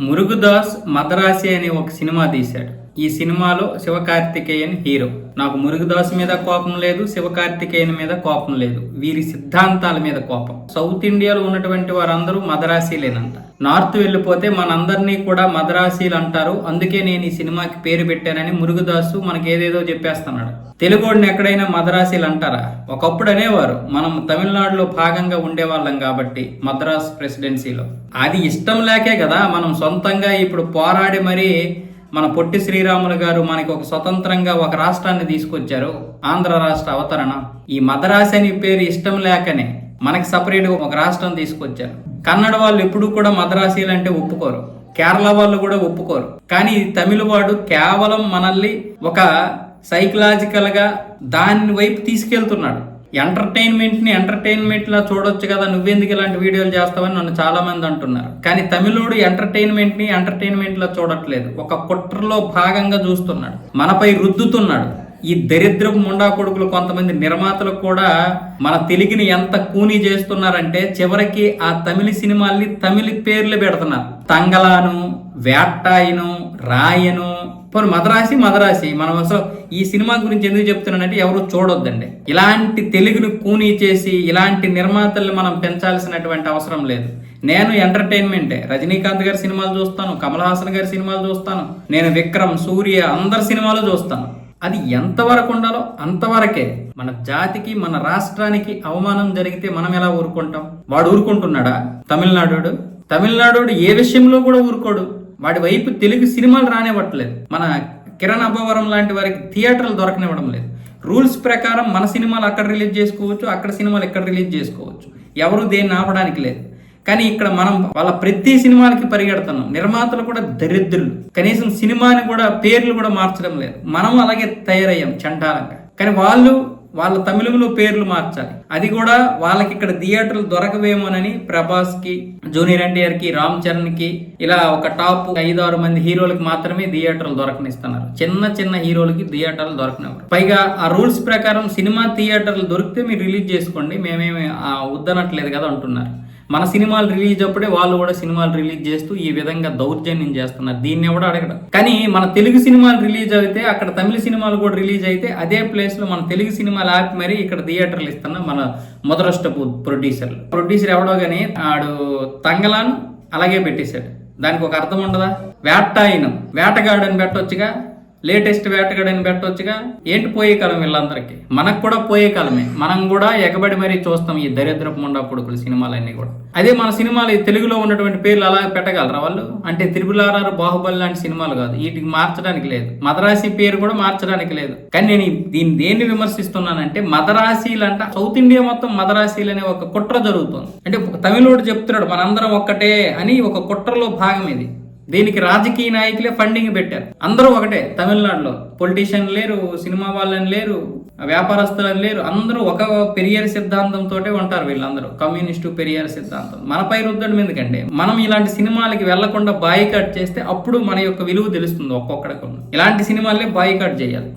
మురుగుదాస్ మదరాసి అనే ఒక సినిమా తీశాడు. ఈ సినిమాలో శివకార్తికేయన్ హీరో. నాకు మురుగదాస్ మీద కోపం లేదు శివకార్తికేయన్ మీద కోపం లేదు. వీరి సిద్ధాంతాల మీద కోపం. సౌత్ ఇండియాలో ఉన్నటువంటి వారందరూ మదరాసీలేనంట. నార్త్ వెళ్ళిపోతే మనందరినీ కూడా మదరాసీలు అంటారు. అందుకే నేను ఈ సినిమాకి పేరు పెట్టానని మురుగదాసు మనకి ఏదేదో చెప్పేస్తున్నాడు. తెలుగుడిని ఎక్కడైనా మద్రాసీలు అంటారా? ఒకప్పుడు అనేవారు మనం తమిళనాడులో భాగంగా ఉండేవాళ్ళం కాబట్టి మద్రాస్ ప్రెసిడెన్సీలో. అది ఇష్టం లేకే కదా మనం సొంతంగా ఇప్పుడు పోరాడి మరీ మన పొట్టి శ్రీరాములు గారు మనకి ఒక స్వతంత్రంగా ఒక రాష్ట్రాన్ని తీసుకొచ్చారు. ఆంధ్ర రాష్ట్ర అవతరణ. ఈ మద్రాసి అని పేరు ఇష్టం లేకనే మనకి సపరేట్గా ఒక రాష్ట్రం తీసుకొచ్చారు. కన్నడ వాళ్ళు ఎప్పుడు కూడా మద్రాసీలు అంటే ఒప్పుకోరు. కేరళ వాళ్ళు కూడా ఒప్పుకోరు. కానీ తమిళవాడు తమిళ వాడు కేవలం మనల్ని ఒక సైకలాజికల్గా దాని వైపు తీసుకెళ్తున్నాడు. ఎంటర్టైన్మెంట్ని ఎంటర్టైన్మెంట్లా చూడొచ్చు కదా నువ్వెందుకు ఇలాంటి వీడియోలు చేస్తావని నన్ను చాలామంది అంటున్నారు. కానీ తమిళోడు ఎంటర్టైన్మెంట్ని ఎంటర్టైన్మెంట్లా చూడట్లేదు. ఒక కుట్రలో భాగంగా చూస్తున్నాడు. మనపై రుద్దుతున్నాడు. ఈ దరిద్రపు ముండా కొడుకులు కొంతమంది నిర్మాతలు కూడా మన తెలుగుని ఎంత కూనీ చేస్తున్నారంటే చివరికి ఆ తమిళ సినిమాల్ని తమిళ పేర్లు పెడుతున్నారు. తంగలాను వేట్టాయిను రాయను పోనీ మదరాసి మదరాసి. మనం అసలు ఈ సినిమా గురించి ఎందుకు చెప్తున్నానంటే ఎవరు చూడొద్దండి. ఇలాంటి తెలుగును కూనీ చేసి ఇలాంటి నిర్మాతల్ని మనం పెంచాల్సినటువంటి అవసరం లేదు. నేను ఎంటర్టైన్మెంటే. రజనీకాంత్ గారి సినిమాలు చూస్తాను కమల్ హాసన్ గారి సినిమాలు చూస్తాను నేను విక్రమ్ సూర్య అందరి సినిమాలు చూస్తాను. అది ఎంతవరకు ఉండాలో అంతవరకే. మన జాతికి మన రాష్ట్రానికి అవమానం జరిగితే మనం ఎలా ఊరుకుంటాం? వాడు ఊరుకుంటున్నాడా? తమిళనాడు తమిళనాడు ఏ విషయంలో కూడా ఊరుకోడు. వాడి వైపు తెలుగు సినిమాలు రానివ్వట్లేదు. మన కిరణ్ అబ్బవరం లాంటి వారికి థియేటర్లు దొరకనివ్వడం లేదు. రూల్స్ ప్రకారం మన సినిమాలు అక్కడ రిలీజ్ చేసుకోవచ్చు అక్కడ సినిమాలు ఇక్కడ రిలీజ్ చేసుకోవచ్చు. ఎవరు దేన్ని ఆపడానికి లేదు. కానీ ఇక్కడ మనం వాళ్ళ ప్రతి సినిమాలకి పరిగెడుతున్నాం. నిర్మాతలు కూడా దరిద్రులు. కనీసం సినిమాని కూడా పేర్లు కూడా మార్చడం లేదు. మనం అలాగే తయారయ్యాం చండాలంగా. కానీ వాళ్ళు వాళ్ళ తమిళంలో పేర్లు మార్చాలి. అది కూడా వాళ్ళకి ఇక్కడ థియేటర్లు దొరకవేమోనని ప్రభాస్కి జూనియర్ ఎన్టీఆర్కి రామ్ చరణ్కి ఇలా ఒక టాప్ ఐదు ఆరు మంది హీరోలకు మాత్రమే థియేటర్లు దొరకనిస్తున్నారు. చిన్న చిన్న హీరోలకి థియేటర్లు దొరకనివ్వరు. పైగా ఆ రూల్స్ ప్రకారం సినిమా థియేటర్లు దొరికితే మీరు రిలీజ్ చేసుకోండి మేమేమి ఆ, వద్దనట్లేదు కదా అంటున్నారు. మన సినిమాలు రిలీజ్ అప్పుడే వాళ్ళు కూడా సినిమాలు రిలీజ్ చేస్తూ ఈ విధంగా దౌర్జన్యం చేస్తున్నారు. దీన్ని ఎవడు అడగడం. కానీ మన తెలుగు సినిమాలు రిలీజ్ అయితే అక్కడ తమిళ సినిమాలు కూడా రిలీజ్ అయితే అదే ప్లేస్లో మన తెలుగు సినిమాలు ఆపి మరి ఇక్కడ థియేటర్లు ఇస్తున్న మన మొదరష్టపు ప్రొడ్యూసర్లు ప్రొడ్యూసర్ ఎవడో గానీ ఆడు తంగలాను అలాగే పెట్టేశాడు. దానికి ఒక అర్థం ఉండదా? వేటాయినం వేటగాడు అని పెట్టొచ్చుగా. లేటెస్ట్ వేటగాడని పెట్టొచ్చుగా. ఏంటి పోయే కాలం వీళ్ళందరికీ? మనకు కూడా పోయే కాలమే. మనం కూడా ఎగబడి మరీ చూస్తాం ఈ దరిద్రపు ముండా కొడుకులు సినిమాలన్నీ కూడా. అదే మన సినిమాలు తెలుగులో ఉన్నటువంటి పేర్లు అలా పెట్టగలరా వాళ్ళు? అంటే త్రిపులారారు బాహుబలి లాంటి సినిమాలు కాదు. వీటికి మార్చడానికి లేదు. మదరాసి పేరు కూడా మార్చడానికి లేదు. కానీ నేను దీన్ని దేన్ని విమర్శిస్తున్నానంటే మదరాశీలు అంట. సౌత్ ఇండియా మొత్తం మదరాశీలు అనే ఒక కుట్ర జరుగుతుంది. అంటే తమిళోడు చెప్తున్నాడు మనందరం ఒక్కటే అని ఒక కుట్రలో భాగం ఇది. దీనికి రాజకీయ నాయకులే ఫండింగ్ పెట్టారు. అందరూ ఒకటే తమిళనాడులో. పొలిటీషియన్ లేరు సినిమా వాళ్ళని లేరు వ్యాపారస్తులని లేరు అందరూ ఒక పెరియర్ సిద్ధాంతంతో ఉంటారు వీళ్ళందరూ. కమ్యూనిస్టు పెరియర్ సిద్ధాంతం. మనపై రుద్దడం ఎందుకంటే మనం ఇలాంటి సినిమాలకి వెళ్ళకుండా బాయికాట్ చేస్తే అప్పుడు మన యొక్క విలువ తెలుస్తుంది ఒక్కొక్కడికి. ఇలాంటి సినిమాలే బాయికాట్ చేయాలి.